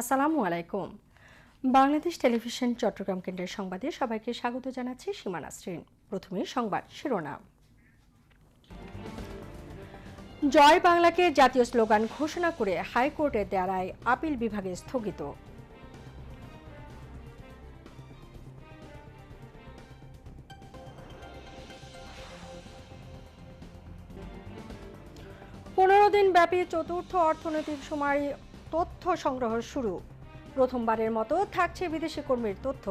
আসসালামু আলাইকুম। বাংলাদেশ টেলিভিশন চট্টগ্রাম কেন্দ্রের সংবাদে সবাইকে স্বাগত জানাচ্ছি সীমানা শ্রীন প্রথমে সংবাদ শিরোনাম। জয় বাংলাকে জাতীয় স্লোগান ঘোষণা করে হাইকোর্টের দেয়া রায় আপিল বিভাগে স্থগিত। পনেরো দিন ব্যাপী চতুর্থ অর্থনৈতিক সময় তথ্য সংগ্রহ শুরু। প্রথমবারের মতো থাকছে বিদেশি কর্মীর তথ্য।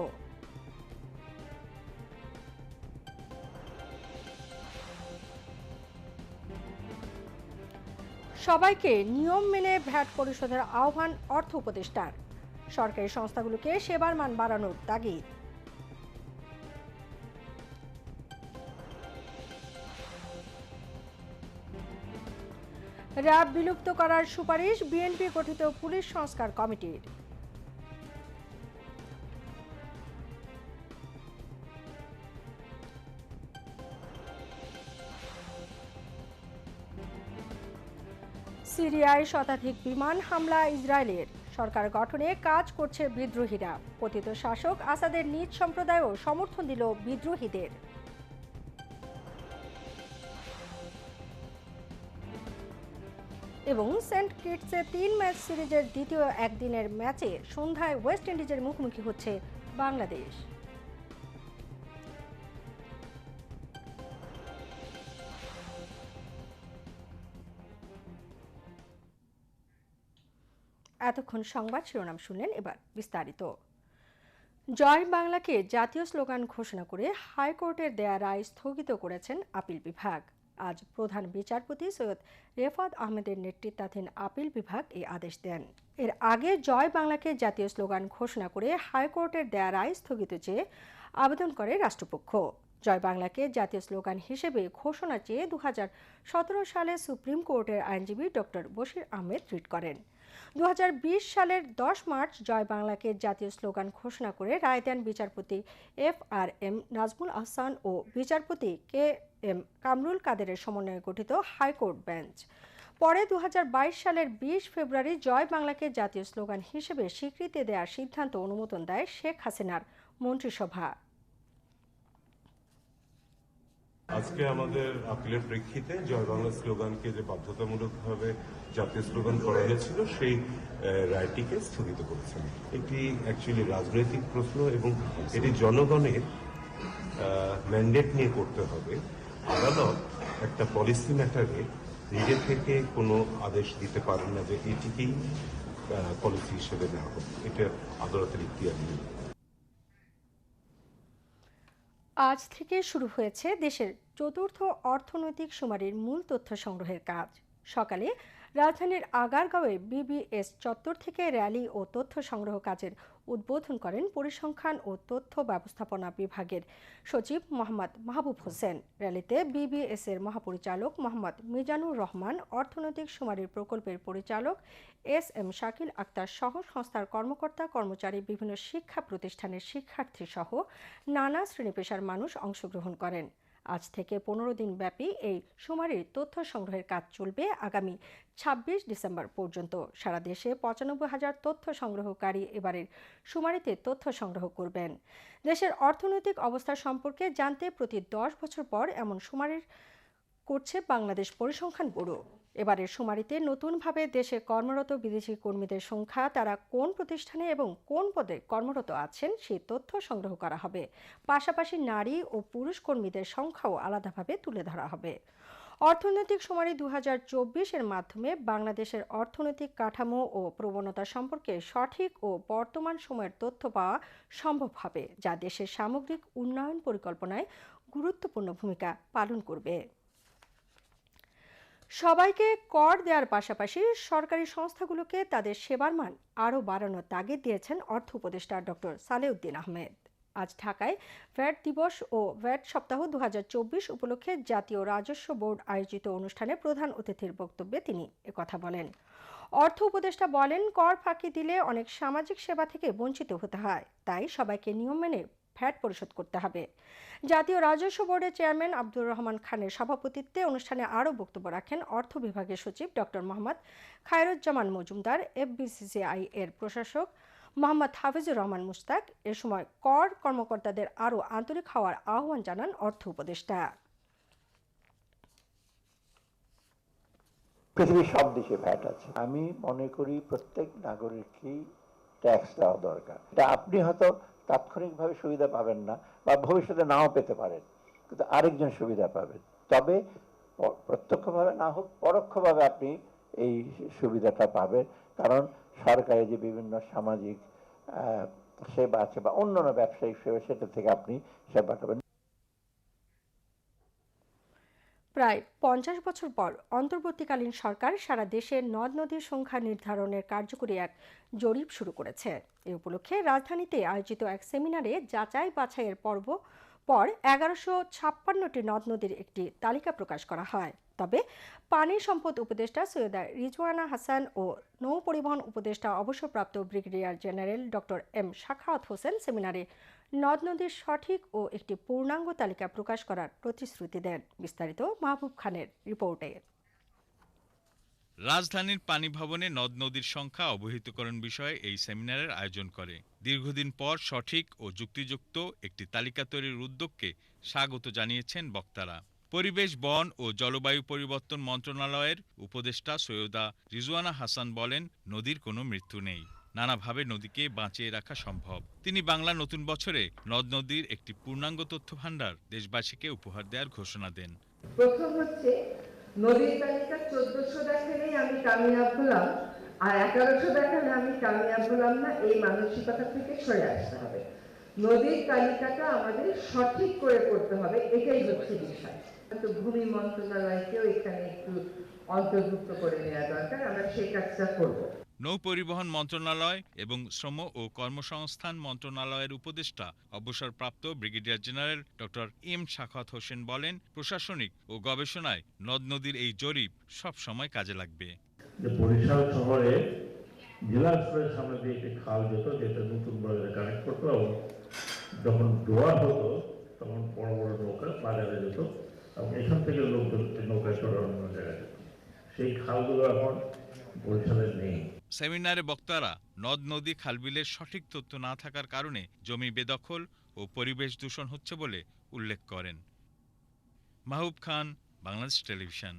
সবাইকে নিয়ম মেনে ভ্যাট পরিশোধের আহ্বান অর্থ উপদেষ্টার। সরকারি সংস্থাগুলোকে সেবার মান বাড়ানোর তাগিদ। র্যাব বিলুপ্ত করার সুপারিশ বিএনপি গঠিত পুলিশ সংস্কার কমিটির। সিরিয়ায় শতাধিক বিমান হামলা ইসরায়েলের। সরকার গঠনে কাজ করছে বিদ্রোহীরা। পতিত শাসক আসাদের নিজ সম্প্রদায়ও সমর্থন দিল বিদ্রোহীদের। এবং সেন্ট কিটসে তিন ম্যাচ সিরিজের দ্বিতীয় একদিনের ম্যাচে সন্ধ্যায় ওয়েস্ট ইন্ডিজের মুখোমুখি হচ্ছে বাংলাদেশ। এতক্ষণ সংবাদ শিরোনাম শুনলেন এবার বিস্তারিত। জয় বাংলাকে জাতীয় স্লোগান ঘোষণা করে হাইকোর্টের দেয়া রায় স্থগিত করেছেন আপিল বিভাগ। আজ প্রধান বিচারপতি সৈয়দ রেফাত আহমেদের নেতৃত্বাধীন আপিল বিভাগ এই আদেশ দেন। এর আগে জয় বাংলাকে জাতীয় স্লোগান ঘোষণা করে হাইকোর্টের দেয়া রায় স্থগিত চেয়ে আবেদন করে রাষ্ট্রপক্ষ। জয় বাংলাকে জাতীয় স্লোগান হিসেবে ঘোষণা চেয়ে দু হাজার সতেরো সালে সুপ্রিম কোর্টের আইনজীবী ডক্টর বশির আহমেদ টুইট করেন। দু হাজার বিশ সালের দশ মার্চ জয় বাংলাকে জাতীয় স্লোগান ঘোষণা করে রায় দেন বিচারপতি F R M Nazmul Ahsan ও বিচারপতি কে এম কামরুল কাদেরের সমন্বয়ে গঠিত হাইকোর্ট বেঞ্চ। পরে দু হাজার বাইশ সালের বিশ ফেব্রুয়ারি জয় বাংলাকে জাতীয় স্লোগান হিসেবে স্বীকৃতি দেওয়ার সিদ্ধান্ত অনুমোদন দেয় শেখ হাসিনার মন্ত্রিসভা। আজকে আমাদের আপিলের প্রেক্ষিতে জয় বাংলা স্লোগানকে যে বাধ্যতামূলকভাবে জাতীয় স্লোগান করা হয়েছিল, সেই রায়টিকে স্থগিত করেছেন। এটি অ্যাকচুয়ালি রাজনৈতিক প্রশ্ন এবং এটি জনগণের ম্যান্ডেট নিয়ে করতে হবে। আদালত একটা পলিসি ম্যাটারে নিজে থেকে কোনো আদেশ দিতে পারেন না যে এটিকেই পলিসি হিসেবে নেওয়া হবে এটা আদালতের ইতিহাস আজ থেকে শুরু হয়েছে দেশের চতুর্থ অর্থনৈতিক সুমারির মূল তথ্য সংগ্রহের কাজ। সকালে রাজধানীর আগারগাঁওয়ে বিবিএস চত্বর থেকে র্যালি ও তথ্য সংগ্রহ কাজের উদ্বোধন করেন পরিসংখ্যান ও তথ্য ব্যবস্থাপনা বিভাগের সচিব মোহাম্মদ মাহবুব হোসেন। র্যালিতে বিবিএস এর মহাপরিচালক মোহাম্মদ মিজানুর রহমান, অর্থনৈতিক সুমারির প্রকল্পের পরিচালক এস এম শাকিল আক্তার সহ সংস্থার কর্মকর্তা, কর্মচারী, বিভিন্ন শিক্ষা প্রতিষ্ঠানের শিক্ষার্থী সহ নানা শ্রেণি পেশার মানুষ অংশগ্রহণ করেন। আজ থেকে পনেরো দিন ব্যাপী এই শুমারির তথ্য সংগ্রহের কাজ চলবে আগামী ছাব্বিশ ডিসেম্বর পর্যন্ত। সারা দেশে পঁচানব্বই হাজার তথ্য সংগ্রহকারী এবারের শুমারিতে তথ্য সংগ্রহ করবেন। দেশের অর্থনৈতিক অবস্থা সম্পর্কে জানতে প্রতি দশ বছর পর এমন শুমারির করছে বাংলাদেশ পরিসংখ্যান ব্যুরো। এবারের শুমারিতে নতুনভাবে দেশে কর্মরত বিদেশি কর্মীদের সংখ্যা, তারা কোন প্রতিষ্ঠানে এবং কোন পদে কর্মরত আছেন সেই তথ্য সংগ্রহ করা হবে। পাশাপাশি নারী ও পুরুষ কর্মীদের সংখ্যাও আলাদাভাবে তুলে ধরা হবে। অর্থনৈতিক শুমারি দু এর মাধ্যমে বাংলাদেশের অর্থনৈতিক কাঠামো ও প্রবণতা সম্পর্কে সঠিক ও বর্তমান সময়ের তথ্য পাওয়া সম্ভব হবে, যা দেশের সামগ্রিক উন্নয়ন পরিকল্পনায় গুরুত্বপূর্ণ ভূমিকা পালন করবে। সবাইকে কর দেওয়ার পাশাপাশি সরকারি সংস্থাগুলোকে তাদের সেবার মান আরও বাড়ানোর তাগিদ দিয়েছেন অর্থ উপদেষ্টা ডক্টর সালেউদ্দিন আহমেদ। আজ ঢাকায় ভ্যাট দিবস ও ভ্যাট সপ্তাহ দু হাজার চব্বিশ উপলক্ষে জাতীয় রাজস্ব বোর্ড আয়োজিত অনুষ্ঠানে প্রধান অতিথির বক্তব্যে তিনি একথা বলেন। অর্থ উপদেষ্টা বলেন, কর ফাঁকি দিলে অনেক সামাজিক সেবা থেকে বঞ্চিত হতে হয়, তাই সবাইকে নিয়ম মেনে ভ্যাট পরিশোধ করতে হবে। জাতীয় রাজস্ব বোর্ডের চেয়ারম্যান আব্দুর রহমান খানের সভাপতিত্বে অনুষ্ঠানে আরও বক্তব্য রাখেন অর্থ বিভাগের সচিব ডক্টর মোহাম্মদ খায়রুজ্জামান মজুমদার, এফবিসিসিআই এর প্রশাসক মোহাম্মদ হাফিজুর রহমান মুস্তাক এ সময় কর কর্মকর্তাদের আরও আন্তরিক হওয়ার আহ্বান জানান অর্থ উপদেষ্টা। পৃথিবীর সব দেশে ভ্যাট আছে। আমি মনে করি প্রত্যেক নাগরিককেই ট্যাক্স দেওয়া দরকার। আপনি হয়তো তাৎক্ষণিকভাবে সুবিধা পাবেন না বা ভবিষ্যতে নাও পেতে পারেন, কিন্তু আরেকজন সুবিধা পাবেন। তবে প্রত্যক্ষভাবে না হোক, পরোক্ষভাবে আপনি এই সুবিধাটা পাবেন। কারণ সরকারি যে বিভিন্ন সামাজিক সেবা আছে বা অন্যান্য ব্যবসায়িক সেবা, সেটা থেকে আপনি সেবা পাবেন। প্রায় পঞ্চাশ বছর পর অন্তর্বর্তীকালীন সরকার সারা দেশে নদ নদীর সংখ্যা নির্ধারণের কার্যকরী এক জরিপ শুরু করেছে। এ উপলক্ষে রাজধানীতে আয়োজিত এক সেমিনারে যাচাই বাছাইয়ের পর্ব পর এগারোশো ছাপ্পান্নটি নদ নদীর একটি তালিকা প্রকাশ করা হয়। তবে পানি সম্পদ উপদেষ্টা সৈয়দা রিজওয়ানা হাসান ও নৌ পরিবহন উপদেষ্টা অবসরপ্রাপ্ত brigadier general doctor M Sakhawat Hossain সেমিনারে নদ নদীর সঠিক ও একটি পূর্ণাঙ্গ তালিকা প্রকাশ করার প্রতিশ্রুতি দেন বিস্তারিত মাহবুব খানের রিপোর্টে। রাজধানীর পানি ভবনে নদ নদীর সংখ্যা অবহিতকরণ বিষয়ে এই সেমিনারের আয়োজন করে। দীর্ঘদিন পর সঠিক ও যুক্তিযুক্ত একটি তালিকা তৈরির উদ্যোগকে স্বাগত জানিয়েছেন বক্তারা। পরিবেশ, বন ও জলবায়ু পরিবর্তন মন্ত্রণালয়ের উপদেষ্টা সৈয়দা রিজওয়ানা হাসান বলেন, নদীর কোনো মৃত্যু নেই। নানাভাবে নদীকে বাঁচিয়ে রাখা সম্ভব। তিনি বাংলা নতুন বছরে নদ নদীর একটি পূর্ণাঙ্গ তথ্য ভাণ্ডার দেশবাসীকে উপহার দেওয়ার ঘোষণা দেন। প্রথম হচ্ছে, নদীর তালিকা চোদ্দশো দেখালেই আমি কামিয়াব হলাম, আর এগারোশো দেখালে আমি কামিয়াব হলাম না, এই মানসিকতা থেকে সরে আসতে হবে। নদীর তালিকাটা আমাদের সঠিক করে করতে হবে, এটাই হচ্ছে বিষয়। তো ভূমি মন্ত্রণালয়কেও এখানে একটু অন্তর্ভুক্ত করে নেওয়া দরকার, আমরা সেই কাজটা করব। নৌ পরিবহন মন্ত্রণালয় এবং শ্রম ও কর্মসংস্থান মন্ত্রণালয়ের উপদেষ্টা, অবসরপ্রাপ্ত ব্রিগেডিয়ার জেনারেল ডক্টর এম শাখাত হোসেন বলেন, প্রশাসনিক ও গবেষণায় নদ নদীর এই জরিপ সব সময় কাজে লাগবে। বরিশাল শহরে জেলা সামনে দিয়ে একটি খাল যেত, যেটা নতুন বাজারে কানেক্ট এবং যখন ডোয়ার হতো, তখন বড় বড় নৌকা বাজারে যেত, এবং এখান থেকে লোকজন অন্য জায়গায় যেত। সেই খালগুলো এখন বরিশালে নেই। সেমিনারে বক্তারা নদ, নদী খালবিলের সঠিক তথ্য না থাকার কারণে জমি বেদখল ও পরিবেশ দূষণ হচ্ছে বলে উল্লেখ করেন। Mahbub Khan, Bangladesh television.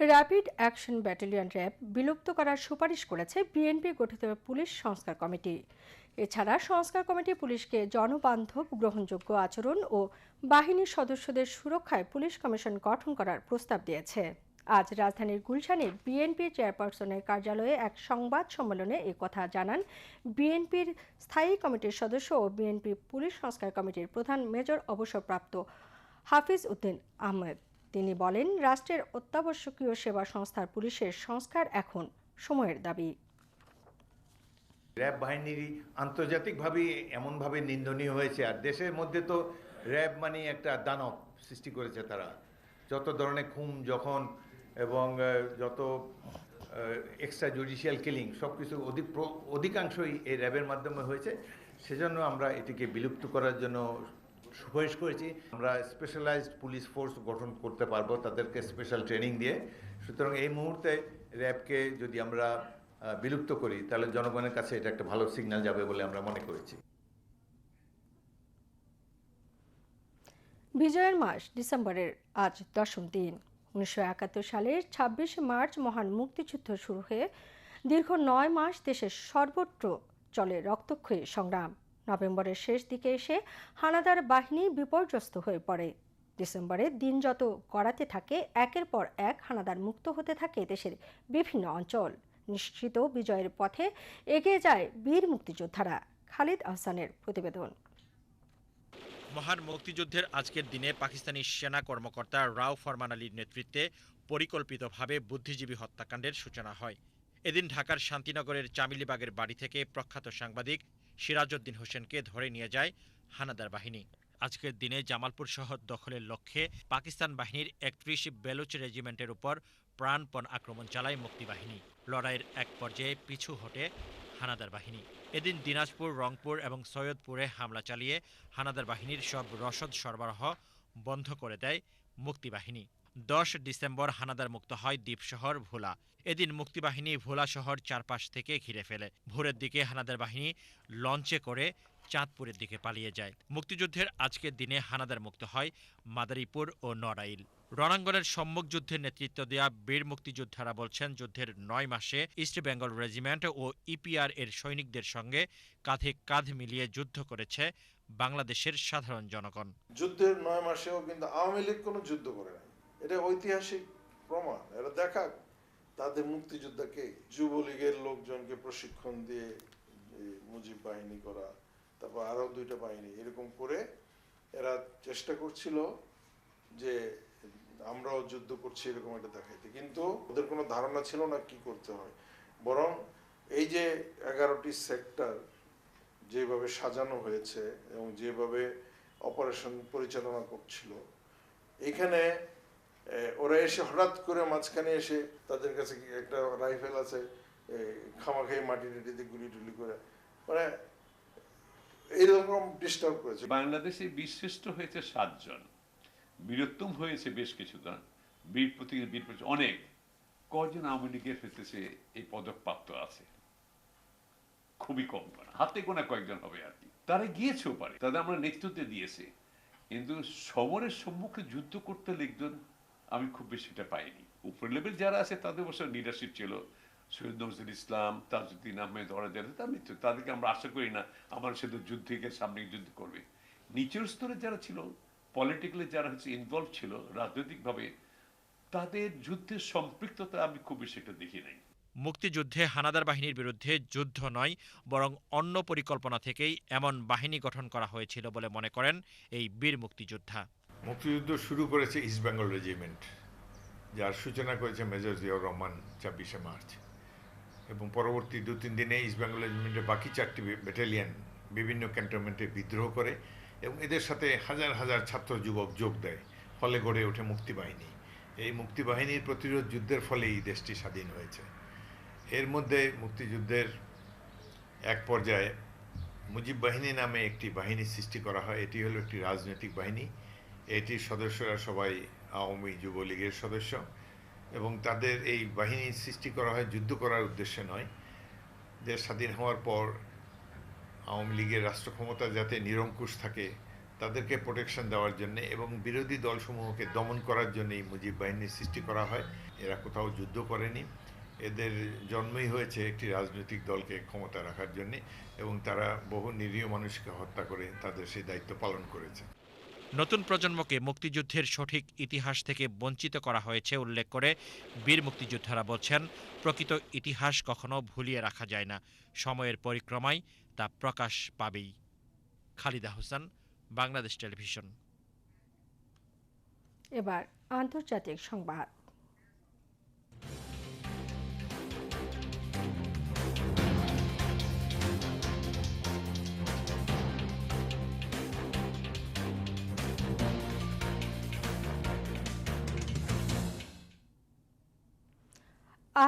Rapid action battalion RAB বিলুপ্ত করার সুপারিশ করেছে বিএনপি গঠিত পুলিশ সংস্কার কমিটি। এছাড়া সংস্কার কমিটি পুলিশকে জনবান্ধব, গ্রহণযোগ্য আচরণ ও বাহিনীর সদস্যদের সুরক্ষায় পুলিশ কমিশন গঠন করার প্রস্তাব দিয়েছে। আজ রাজধানীর গুলশানে বিএনপি চেয়ারপারসনের কার্যালয়ে এক সংবাদ সম্মেলনে কথা জানান বিএনপির স্থায়ী কমিটির সদস্য ও বিএনপি পুলিশ সংস্কার কমিটির প্রধান মেজর অবসরপ্রাপ্ত হাফিজ উদ্দিন আহমেদ। তিনি বলেন, রাষ্ট্রের অত্যাবশ্যকীয় সেবা সংস্থার পুলিশের সংস্কার এখন সময়ের দাবি। র্যাব বাহিনীরই আন্তর্জাতিকভাবে এমনভাবে নিন্দনীয় হয়েছে, আর দেশের মধ্যে তো র্যাব মানে একটা দানব সৃষ্টি করেছে তারা। যত ধরনের খুন, যখন এবং যত এক্সট্রা জুডিশিয়াল কিলিং সব কিছু অধিক অধিকাংশই এই র্যাবের মাধ্যমে হয়েছে। সেজন্য আমরা এটিকে বিলুপ্ত করার জন্য সুপারিশ করেছি। আমরা স্পেশালাইজড পুলিশ ফোর্স গঠন করতে পারব তাদেরকে স্পেশাল ট্রেনিং দিয়ে। সুতরাং এই মুহূর্তে র্যাবকে যদি আমরা বিলুপ্ত করি, তাহলে জনগণের কাছে এটা একটা ভালো সিগন্যাল যাবে বলে আমরা মনে করেছি। বিজয়ের মাস ডিসেম্বরের আজ দশম দিন। উনিশশো একাত্তর সালের ছাব্বিশে মার্চ মহান মুক্তিযুদ্ধ শুরু হয়ে দীর্ঘ নয় মাস দেশের সর্বত্র চলে রক্তক্ষয়ী সংগ্রাম। নভেম্বরের শেষ দিকে এসে হানাদার বাহিনী বিপর্যস্ত হয়ে পড়ে। ডিসেম্বরে দিন যত গড়াতে থাকে, একের পর এক হানাদার মুক্ত হতে থাকে দেশের বিভিন্ন অঞ্চল। নিশ্চিত বিজয়ের পথে এগিয়ে যায় বীর মুক্তিযোদ্ধারা খালিদ আহসানের প্রতিবেদন। মহান মুক্তিযুদ্ধের আজকের দিনে পাকিস্তানি সেনা কর্মকর্তা রাও ফরমান আলীর নেতৃত্বে পরিকল্পিতভাবে বুদ্ধিজীবী হত্যাকাণ্ডের সূচনা হয়। এদিন ঢাকার শান্তিনগরের চামিলিবাগের বাড়ি থেকে প্রখ্যাত সাংবাদিক সিরাজউদ্দিন হোসেনকে ধরে নিয়ে যায় হানাদার বাহিনী। আজকের দিনে জামালপুর শহর দখলের লক্ষ্যে পাকিস্তান বাহিনীর একত্রিশ বেলুচ রেজিমেন্টের উপর প্রাণপণ আক্রমণ চালায় মুক্তিবাহিনী। লড়াইয়ের এক পর্যায়ে পিছু হটে হানাদার বাহিনী। এদিন দিনাজপুর, রংপুর এবং সৈয়দপুরে হামলা চালিয়ে হানাদার বাহিনীর সব রসদ সরবরাহ বন্ধ করে দেয় মুক্তিবাহিনী দশ ডিসেম্বর হানাদার মুক্ত হয় দ্বীপ শহর ভোলা। এদিন মুক্তিবাহিনী ভোলা শহর চারপাশ থেকে ঘিরে ফেলে। ভোরের দিকে হানাদার বাহিনী লঞ্চে করে চাঁদপুরের দিকে পালিয়ে যায়। মুক্তিযুদ্ধের আজকের দিনে হানাদার মুক্ত হয় মাদারীপুর ও নড়াইল। রণাঙ্গনের সম্মুখ যুদ্ধের নেতৃত্ব দেওয়া বীর মুক্তিযোদ্ধারা বলছেন, যুদ্ধের নয় মাসে ইস্ট বেঙ্গল রেজিমেন্ট ও ইপিআর এর সৈনিকদের সঙ্গে কাঁধে কাঁধ মিলিয়ে যুদ্ধ করেছে বাংলাদেশের সাধারণ জনগণ। যুদ্ধের নয় মাসেও কিন্তু আওয়ামী লীগ কোনো যুদ্ধ করে নাই। এটা ঐতিহাসিক প্রমাণ এরা দেখা তাদের মুক্তিযোদ্ধাকে, যুবলীগের লোকজনকে প্রশিক্ষণ দিয়ে মুজিব বাহিনী করা তারপর আরও দুইটা বাহিনী। এরকম করে এরা চেষ্টা করছিল যে আমরাও যুদ্ধ করছি এরকম একটা দেখাইতে। কিন্তু ওদের কোনো ধারণা ছিল না কি করতে হয়। বরং এই যে এগারোটি সেক্টর যেভাবে সাজানো হয়েছে এবং যেভাবে অপারেশন পরিচালনা করছিল, এখানে ওরা এসে হঠাৎ করে মাঝখানে এসে তাদের কাছে একটা রাইফেল আছে খামাখাই মাটি টাটিতে গুলি টুলি করে মানে এইরকম ডিস্টার্ব করেছে। বাংলাদেশে বীরশ্রেষ্ঠ হয়েছে সাতজন, বীরত্তম হয়েছে বেশ কিছুজন, বীর প্রতি বীর অনেক। কজন আওয়ামী লীগের হইতেছে এই পদক প্রাপ্ত আছে? খুবই কম হাতে গোনা কয়েকজন হবে আর কি। তারা গিয়েছেও পারে তাদের আমরা নেতৃত্বে দিয়েছে। কিন্তু সমরের সম্মুখে যুদ্ধ করতে লিখজন আমি খুব বেশিটা পাইনি। উপর লেভেল যারা আছে, তাদের অবশ্য লিডারশিপ ছিল। সৈয়দ নজরুল ইসলাম তাজউদ্দিন আহমেদ ওরা যারা তার মৃত্যু। তাদেরকে আমরা আশা করি না আমার সাথে যুদ্ধকে সামনে যুদ্ধ করবে। নিচের স্তরে যারা ছিল পলিটিক্যালি যারা হচ্ছে ইনভলভ ছিল রাজনৈতিকভাবে তাদের যুদ্ধের সম্পৃক্ততা আমি খুব বেশি একটা দেখি নাই। মুক্তিযুদ্ধে হানাদার বাহিনীর বিরুদ্ধে যুদ্ধ নয় বরং অন্য পরিকল্পনা থেকেই এমন বাহিনী গঠন করা হয়েছিল বলে মনে করেন এই বীর মুক্তিযোদ্ধা। মুক্তিযুদ্ধ শুরু করেছে ইস্ট বেঙ্গল রেজিমেন্ট যার সূচনা করেছে মেজর জিয়াউর রহমান ছাব্বিশে মার্চ। এবং পরবর্তী দু, তিন দিনে ইস্ট বেঙ্গল রেজিমেন্টের বাকি চারটি ব্যাটালিয়ন বিভিন্ন ক্যান্টনমেন্টে বিদ্রোহ করে এবং এদের সাথে হাজার হাজার ছাত্র যুবক যোগ দেয়, ফলে গড়ে ওঠে মুক্তিবাহিনী এই মুক্তিবাহিনীর প্রতিরোধ যুদ্ধের ফলেই দেশটি স্বাধীন হয়েছে। এর মধ্যে মুক্তিযুদ্ধের এক পর্যায়ে মুজিব বাহিনী নামে একটি বাহিনী সৃষ্টি করা হয়। এটি হলো একটি রাজনৈতিক বাহিনী। এটির সদস্যরা সবাই আওয়ামী যুবলীগের সদস্য। এবং তাদের এই বাহিনী সৃষ্টি করা হয় যুদ্ধ করার উদ্দেশ্যে নয়। দেশ স্বাধীন হওয়ার পর আওয়ামী লীগের রাষ্ট্র ক্ষমতা যাতে নিরঙ্কুশ থাকে, তাদেরকে প্রোটেকশন দেওয়ার জন্য এবং বিরোধী দলসমূহকে দমন করার জন্য এই মুজিব বাহিনীর সৃষ্টি করা হয়। এরা কোথাও যুদ্ধ করেনি। এদের জন্মই হয়েছে একটি রাজনৈতিক দলকে ক্ষমতা রাখার জন্য এবং তারা বহু নিরীহ মানুষকে হত্যা করে তাদের সেই দায়িত্ব পালন করেছে। নতুন প্রজন্মকে মুক্তিযুদ্ধের সঠিক ইতিহাস থেকে বঞ্চিত করা হয়েছে উল্লেখ করে বীর মুক্তিযোদ্ধারা বলছেন, প্রকৃত ইতিহাস কখনো ভুলিয়ে রাখা যায় না। সময়ের পরিক্রমায় তা প্রকাশ পাবেই। খালিদা হোসেন, বাংলাদেশ টেলিভিশন। এবার আন্তর্জাতিক সংবাদ।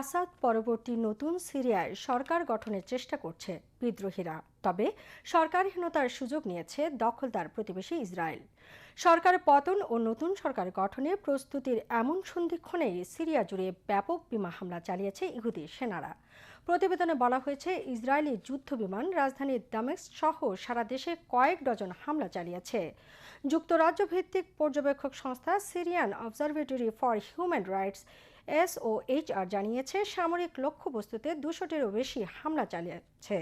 আসাদ পরবর্তী নতুন সিরিয়ায় সরকার গঠনের চেষ্টা করছে বিদ্রোহীরা। তবে সরকারহীনতার সুযোগ নিয়েছে দখলদার প্রতিবেশী ইসরায়েল। সরকার পতন ও নতুন সরকার গঠনে প্রস্তুতির এমন সন্ধিক্ষণেই সিরিয়া জুড়ে ব্যাপক বিমা হামলা চালিয়েছে ইহুদি সেনারা। প্রতিবেদনে বলা হয়েছে, ইসরায়েলি যুদ্ধ বিমান রাজধানী দামেস্ক সহ সারা দেশে কয়েক ডজন হামলা চালিয়েছে। যুক্তরাজ্য ভিত্তিক পর্যবেক্ষক সংস্থা Syrian observatory for human rights S O H R জানিয়েছে, সামরিক লক্ষ্যবস্তুতে দুশোটিরও বেশি হামলা চালিয়েছে।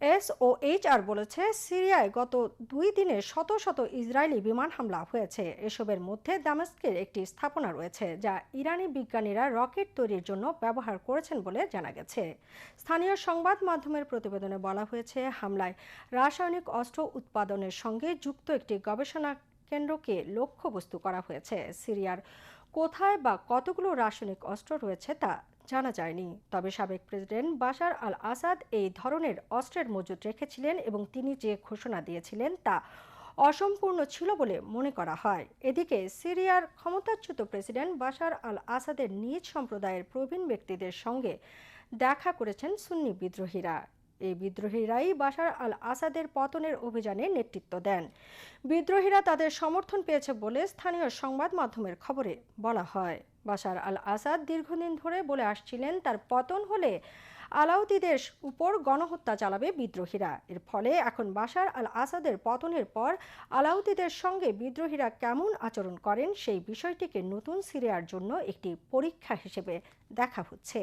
এস ও এইচ আর বলেছে, সিরিয়ায় গত দুই দিনে শত শত ইসরায়েলি বিমান হামলা হয়েছে। এসবের মধ্যে দামেস্কের একটি স্থাপনা রয়েছে, যা ইরানি বিজ্ঞানীরা রকেট তৈরির জন্য ব্যবহার করেছেন বলে জানা গেছে। স্থানীয় সংবাদ মাধ্যমের প্রতিবেদনে বলা হয়েছে, হামলায় রাসায়নিক অস্ত্র উৎপাদনের সঙ্গে যুক্ত একটি গবেষণা কেন্দ্রকে লক্ষ্যবস্তু করা হয়েছে। সিরিয়ার কোথায় বা কতগুলো রাসায়নিক অস্ত্র রয়েছে তা জানা যায়নি। তবে সাবেক প্রেসিডেন্ট বাশার আল আসাদ এই ধরনের অস্ত্রের মজুদ রেখেছিলেন এবং তিনি যে ঘোষণা দিয়েছিলেন তা অসম্পূর্ণ ছিল বলে মনে করা হয়। এদিকে সিরিয়ার ক্ষমতাচ্যুত প্রেসিডেন্ট বাশার আল আসাদের নিজ সম্প্রদায়ের প্রবীণ ব্যক্তিদের সঙ্গে দেখা করেছেন সুন্নি বিদ্রোহীরা। এই বিদ্রোহীরাই বাশার আল আসাদের পতনের অভিযানে নেতৃত্ব দেন। বিদ্রোহীরা তাদের সমর্থন পেয়েছে বলে স্থানীয় সংবাদ মাধ্যমের খবরে বলা হয়। বাশার আল আসাদ দীর্ঘদিন ধরে বলে আসছিলেন, তার পতন হলে আলাউদ্দিদের উপর গণহত্যা চালাবে বিদ্রোহীরা। এর ফলে এখন বাশার আল আসাদের পতনের পর আলাউদ্দিদের সঙ্গে বিদ্রোহীরা কেমন আচরণ করেন সেই বিষয়টিকে নতুন সিরিয়ার জন্য একটি পরীক্ষা হিসেবে দেখা হচ্ছে।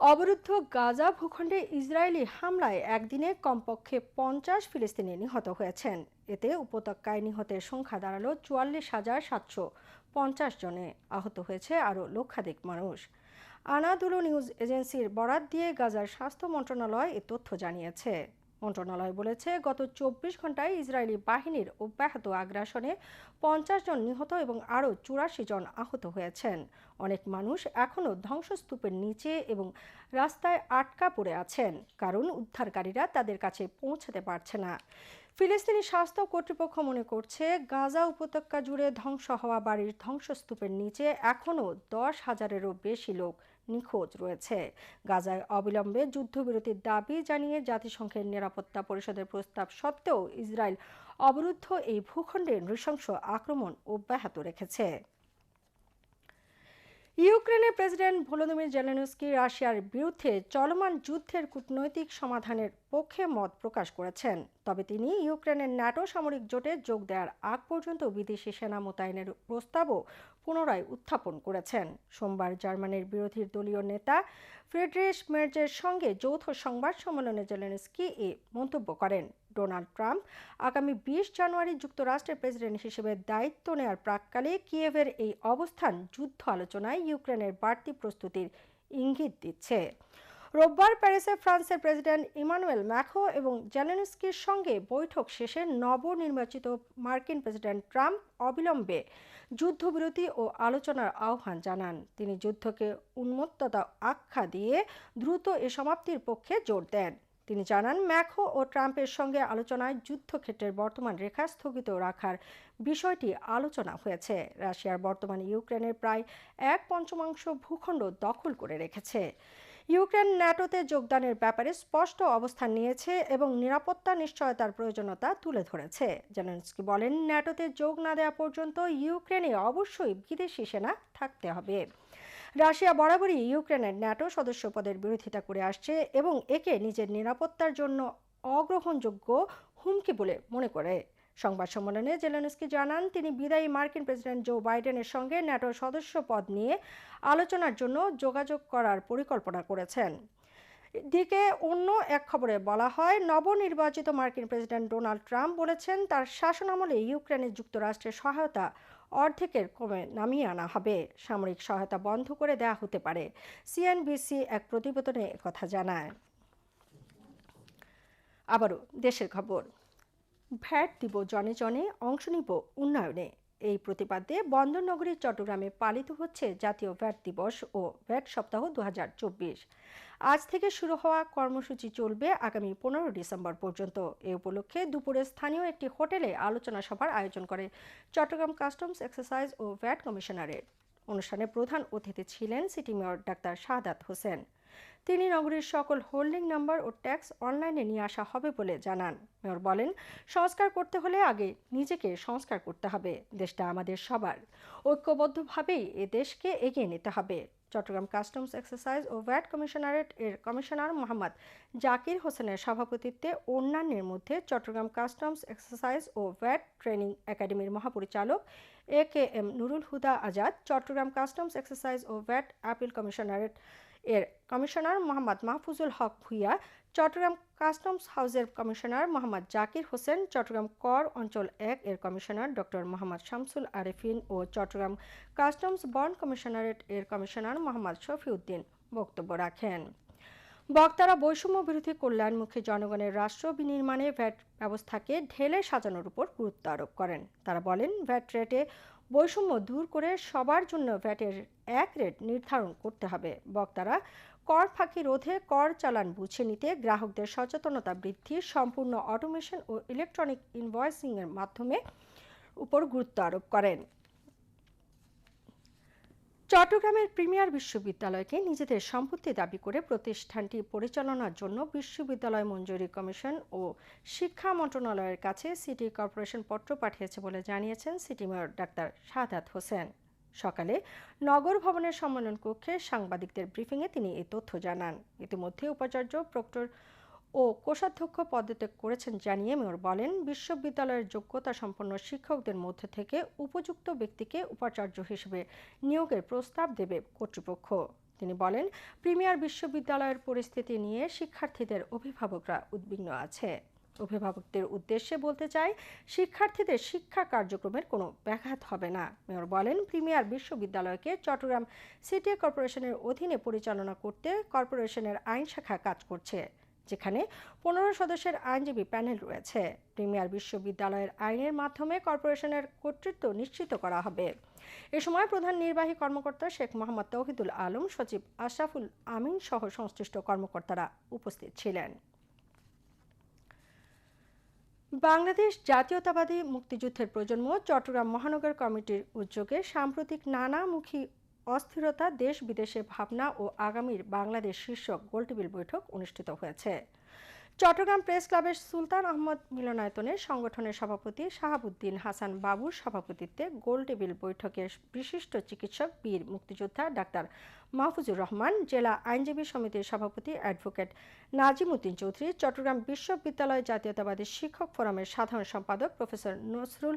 অবরুদ্ধ গাজা ভূখণ্ডে ইসরায়েলি হামলায় একদিনে কমপক্ষে পঞ্চাশ ফিলিস্তিনি নিহত হয়েছেন। এতে উপত্যকায় নিহতের সংখ্যা দাঁড়াল চুয়াল্লিশ হাজার সাতশো পঞ্চাশ জনে। আহত হয়েছে আরও লক্ষাধিক মানুষ। আনাদুলো নিউজ এজেন্সির বরাত দিয়ে গাজার স্বাস্থ্য মন্ত্রণালয় এ তথ্য জানিয়েছে। মন্ত্রণালয় বলেছে, গত চব্বিশ ঘন্টায় ইসরায়েলি বাহিনীর অব্যাহত আগ্রাসনে পঞ্চাশ জন নিহত এবং আরও চুরাশি জন আহত হয়েছেন। অনেক মানুষ এখনও ধ্বংসস্তূপের নিচে এবং রাস্তায় আটকা পড়ে আছেন, কারণ উদ্ধারকারীরা তাদের কাছে পৌঁছাতে পারছে না। ফিলিস্তিনি স্বাস্থ্য কর্তৃপক্ষ মনে করছে, গাজা উপত্যকা জুড়ে ধ্বংস হওয়া বাড়ির ধ্বংসস্তূপের নিচে এখনও দশ হাজারেরও বেশি লোক নিখোঁজ রয়েছে। গাজায় অবিলম্বে যুদ্ধবিরতির দাবি জানিয়ে জাতিসংঘের নিরাপত্তা পরিষদের প্রস্তাব সত্ত্বেও ইসরায়েল অবরুদ্ধ এই ভূখণ্ডে নৃশংস আক্রমণ অব্যাহত রেখেছে। ইউক্রেনের প্রেসিডেন্ট ভলোদিমির জেলেনস্কি রাশিয়ার বিরুদ্ধে চলমান যুদ্ধের কূটনৈতিক সমাধানের পক্ষে মত প্রকাশ করেছেন। তবে তিনি ইউক্রেনের ন্যাটো সামরিক জোটে যোগ দেওয়ার আগ পর্যন্ত বিদেশি সেনা মোতায়েনের প্রস্তাবও পুনরায় উত্থাপন করেছেন। সোমবার জার্মানির বিরোধী দলীয় নেতা ফ্রেডরিশ মের্জের সঙ্গে যৌথ সংবাদ সম্মেলনে জেলেনস্কি এ মন্তব্য করেন। ডোনাল্ড ট্রাম্প আগামী বিশ জানুয়ারি যুক্তরাষ্ট্রের প্রেসিডেন্ট হিসেবে দায়িত্ব নেওয়ার প্রাককালে কিয়েভের এই অবস্থান যুদ্ধ আলোচনায় ইউক্রেনের বাড়তি প্রস্তুতির ইঙ্গিত দিচ্ছে। রোববার প্যারিসে ফ্রান্সের প্রেসিডেন্ট ইমানুয়েল ম্যাখো এবং জেলেনস্কির সঙ্গে বৈঠক শেষে নবনির্বাচিত মার্কিন প্রেসিডেন্ট ট্রাম্প অবিলম্বে যুদ্ধবিরতি ও আলোচনার আহ্বান জানান। তিনি যুদ্ধকে উন্মত্ততা আখ্যা দিয়ে দ্রুত এ সমাপ্তির পক্ষে জোর দেন। তিনি জানান, ম্যাখো ও ট্রাম্পের সঙ্গে আলোচনায় যুদ্ধক্ষেত্রের বর্তমান রেখা স্থগিত রাখার বিষয়টি আলোচনা হয়েছে। রাশিয়ার বর্তমানে ইউক্রেনের প্রায় এক পঞ্চমাংশ ভূখণ্ড দখল করে রেখেছে। ইউক্রেন ন্যাটোতে যোগদানের ব্যাপারে স্পষ্ট অবস্থান নিয়েছে এবং নিরাপত্তা নিশ্চয়তার প্রয়োজনীয়তা তুলে ধরেছে। জেলেনস্কি বলেন, ন্যাটোতে যোগ না দেওয়া পর্যন্ত ইউক্রেনে অবশ্যই বিদেশি সেনা থাকতে হবে। রাশিয়া বরাবরই ইউক্রেনের ন্যাটো সদস্য পদের বিরোধিতা করে আসছে এবং একে নিজের নিরাপত্তার জন্য অগ্রহণযোগ্য হুমকি বলে মনে করে। সংবাদ সম্মেলনে জেলেনস্কি জানান, তিনি বিদায়ী মার্কিন প্রেসিডেন্ট জো বাইডেনের সঙ্গে ন্যাটোর সদস্য পদ নিয়ে আলোচনার জন্য যোগাযোগ করার পরিকল্পনা করেছেন। দিকে অন্য এক খবরে বলা হয়, নবনির্বাচিত মার্কিন প্রেসিডেন্ট ডোনাল্ড ট্রাম্প বলেছেন, তার শাসনামলে ইউক্রেনে যুক্তরাষ্ট্রের সহায়তা অর্ধেকের কমে নামিয়ে আনা হবে। সামরিক সহায়তা বন্ধ করে দেওয়া হতে পারে, সিএনবিসি এক প্রতিবেদনে কথা জানায়। আবারও দেশের খবর। ভ্যাট দিব, জনে জনে অংশ নিব উন্নয়নে। এই প্রতিপাদ্যে বন্দরনগরী, চট্টগ্রামে পালিত হচ্ছে জাতীয় ভ্যাট দিবস ও ভ্যাট সপ্তাহ দু হাজার চব্বিশ। আজ থেকে শুরু হওয়া কর্মসূচি চলবে আগামী পনেরো ডিসেম্বর পর্যন্ত। এ উপলক্ষে দুপুরে স্থানীয় একটি হোটেলে আলোচনা সভার আয়োজন করে চট্টগ্রাম কাস্টমস এক্সারসাইজ ও ভ্যাট কমিশনারের। অনুষ্ঠানে প্রধান অতিথি ছিলেন city mayor doctor Shahadat Hossain. তিনি নগরীর সকল হোল্ডিং নাম্বার ও ট্যাক্স অনলাইনে নিয়ে আসা হবে বলে জানান। মেয়র বলেন, সংস্কার করতে হলে আগে নিজেকে সংস্কার করতে হবে, দেশটা আমাদের সবার। ঐক্যবদ্ধভাবেই এ দেশকে এগিয়ে নিতে হবে। চট্টগ্রাম কাস্টমস এক্সারসাইজ ও ভ্যাট কমিশনারেট এর কমিশনার মোহাম্মদ জাকির হোসেনের সভাপতিত্বে অন্যান্যের মধ্যে চট্টগ্রাম কাস্টমস এক্সারসাইজ ও ভ্যাট ট্রেনিং একাডেমির মহাপরিচালক A K M Nurul Huda Azad, Chattogram customs exercise O VAT appeal commissionerate এর কমিশনার মোহাম্মদ মাহফুজুল হক ভুইয়া, চট্টগ্রাম কাস্টমস হাউসের কমিশনার মোহাম্মদ জাকির হোসেন, চট্টগ্রাম কর অঞ্চল এক এর কমিশনার ডক্টর মোহাম্মদ শামসুল আরেফিন ও চট্টগ্রাম কাস্টমস বন্ড কমিশনারেট এর কমিশনার মোহাম্মদ শফিউদ্দিন বক্তব্য রাখেন। বক্তারা বৈষম্য বিরোধী কল্যাণমুখী জনগণের রাষ্ট্র বিনির্মাণে ভ্যাট ব্যবস্থাকে ঢেলে সাজানোর উপর গুরুত্ব আরোপ করেন। তারা বলেন, ভ্যাট রেটে বৈষম্য দূর করে সবার জন্য ভ্যাটের এক রেট নির্ধারণ করতে হবে। বক্তারা, কর ফাঁকি রোধে কর চালান বুঝে নিতে গ্রাহকদের সচেতনতা বৃদ্ধি, সম্পূর্ণ অটোমেশন ও ইলেকট্রনিক ইনভয়েসিংয়ের মাধ্যমে উপর গুরুত্ব আরোপ করেন। চট্টগ্রামের প্রিমিয়ার বিশ্ববিদ্যালয়কে নিজেদের সম্পত্তি দাবি করে প্রতিষ্ঠানটি পরিচালনার জন্য বিশ্ববিদ্যালয় মঞ্জুরি কমিশন ও শিক্ষা মন্ত্রণালয়ের কাছে সিটি কর্পোরেশন পত্র পাঠিয়েছে বলে জানিয়েছেন city mayor doctor Shahadat Hossain. সকালে নগর ভবনের সম্মেলন কক্ষে সাংবাদিকদের ব্রিফিংয়ে তিনি এ তথ্য জানান। ইতিমধ্যে উপাচার্য প্রক্টর ও কোষাধ্যক্ষ পদত্যাগ করেছেন জানিয়ে মেয়র বলেন, বিশ্ববিদ্যালয়ের যোগ্যতা সম্পন্ন শিক্ষকদের মধ্যে থেকে উপযুক্ত ব্যক্তিকে উপাচার্য হিসেবে নিয়োগের প্রস্তাব দেবে কর্তৃপক্ষ। তিনি বলেন, প্রিমিয়ার বিশ্ববিদ্যালয়ের পরিস্থিতি নিয়ে শিক্ষার্থীদের অভিভাবকরা উদ্বিগ্ন আছে। অভিভাবকদের উদ্দেশ্যে বলতে চাই, শিক্ষার্থীদের শিক্ষা কার্যক্রমের কোনো ব্যাঘাত হবে না। মেয়র বলেন, প্রিমিয়ার বিশ্ববিদ্যালয়কে চট্টগ্রাম সিটি কর্পোরেশনের অধীনে পরিচালনা করতে কর্পোরেশনের আইন শাখা কাজ করছে। যেখানে পনেরো সদস্যের আইনজীবী প্যানেল রয়েছে। প্রিমিয়ার বিশ্ববিদ্যালয়ের আইনের মাধ্যমে কর্পোরেশনের কর্তৃত্ব নিশ্চিত করা হবে। এ সময় প্রধান নির্বাহী কর্মকর্তা শেখ মোহাম্মদ তৌহিদুল আলম, সচিব আশরাফুল আমিন সহ সংশ্লিষ্ট কর্মকর্তারা উপস্থিত ছিলেন। বাংলাদেশ জাতীয়তাবাদী মুক্তিযুদ্ধের প্রজন্ম চট্টগ্রাম মহানগর কমিটির উদ্যোগে সাম্প্রতিক নানামুখী অস্থিরতা, দেশ বিদেশে ভাবনা ও আগামীর বাংলাদেশ শীর্ষক গোলটেবিল বৈঠক অনুষ্ঠিত হয়েছে। চট্টগ্রাম প্রেস ক্লাবের সুলতান আহমদ মিলনায়তনের সংগঠনের সভাপতি শাহাবুদ্দিন হাসান বাবুর সভাপতিত্বে গোলটেবিল বৈঠকে বিশিষ্ট চিকিৎসক, বীর মুক্তিযোদ্ধা ডাক্তার মাহফুজুর রহমান, জেলা আইনজীবী সমিতির সভাপতি অ্যাডভোকেট নাজিম উদ্দিন চৌধুরী, চট্টগ্রাম বিশ্ববিদ্যালয় জাতীয়তাবাদী শিক্ষক ফোরামের সাধারণ সম্পাদক প্রফেসর নসরুল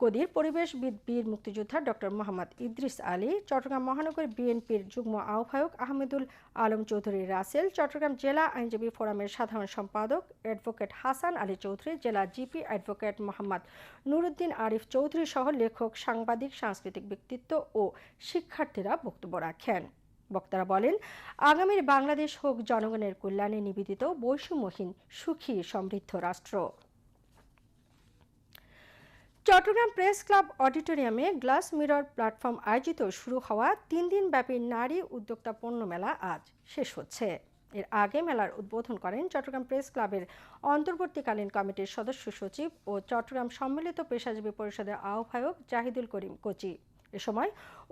কদির পরিবেশবিদ বীর মুক্তিযোদ্ধা ডক্টর মোহাম্মদ ইদ্রিস আলী, চট্টগ্রাম মহানগর বিএনপির যুগ্ম আহ্বায়ক আহমেদুল আলম চৌধুরী রাসেল, চট্টগ্রাম জেলা আইনজীবী ফোরামের সাধারণ সম্পাদক অ্যাডভোকেট হাসান আলী চৌধুরী, জেলা জিপি অ্যাডভোকেট মোহাম্মদ নুরুদ্দিন আরিফ চৌধুরী সহ লেখক, সাংবাদিক, সাংস্কৃতিক ব্যক্তিত্ব ও শিক্ষার্থীরা বক্তব্য রাখেন। বক্তারা বলেন, আগামীর বাংলাদেশ হোক জনগণের কল্যাণে নিবেদিত বৈষম্যহীন সুখী সমৃদ্ধ রাষ্ট্র। চট্টগ্রাম প্রেস ক্লাব অডিটোরিয়ামে গ্লাস মিরর প্ল্যাটফর্ম আয়োজিত শুরু হওয়া তিন দিন ব্যাপী নারী উদ্যোক্তা পণ্য মেলা আজ শেষ হচ্ছে। এর আগে মেলার উদ্বোধন করেন চট্টগ্রাম প্রেস ক্লাবের অন্তর্বর্তীকালীন কমিটির সদস্য সচিব ও চট্টগ্রাম সম্মিলিত পেশাজীবী পরিষদের আহ্বায়ক জাহিদুল করিম কোচি। এ সময়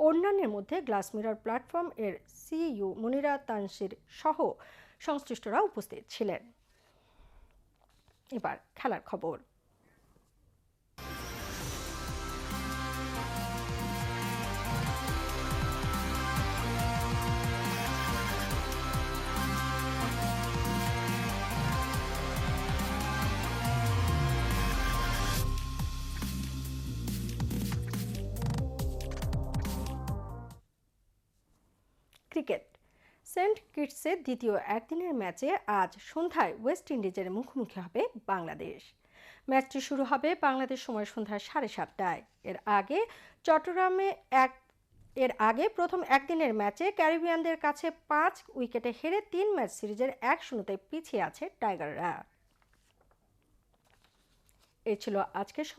অন্যান্যের মধ্যে গ্লাস মিরর প্ল্যাটফর্ম এর সিইউ মুনিরা তানসির সহ সংশ্লিষ্টরা উপস্থিত ছিলেন। এবার খেলার খবর। সেন্ট কিটসের দ্বিতীয় একদিনের ম্যাচে আজ সন্ধ্যায় ওয়েস্ট ইন্ডিজের মুখোমুখি হবে বাংলাদেশ। ম্যাচটি শুরু হবে বাংলাদেশ সময় সন্ধ্যা সাড়ে সাতটায়। এর আগে চট্টগ্রামে এক, এর আগে প্রথম একদিনের ম্যাচে ক্যারিবিয়ানদের কাছে পাঁচ উইকেটে হেরে তিন ম্যাচ সিরিজের এক শূন্যতে পিছিয়ে আছে টাইগাররা। এ ছিল আজকের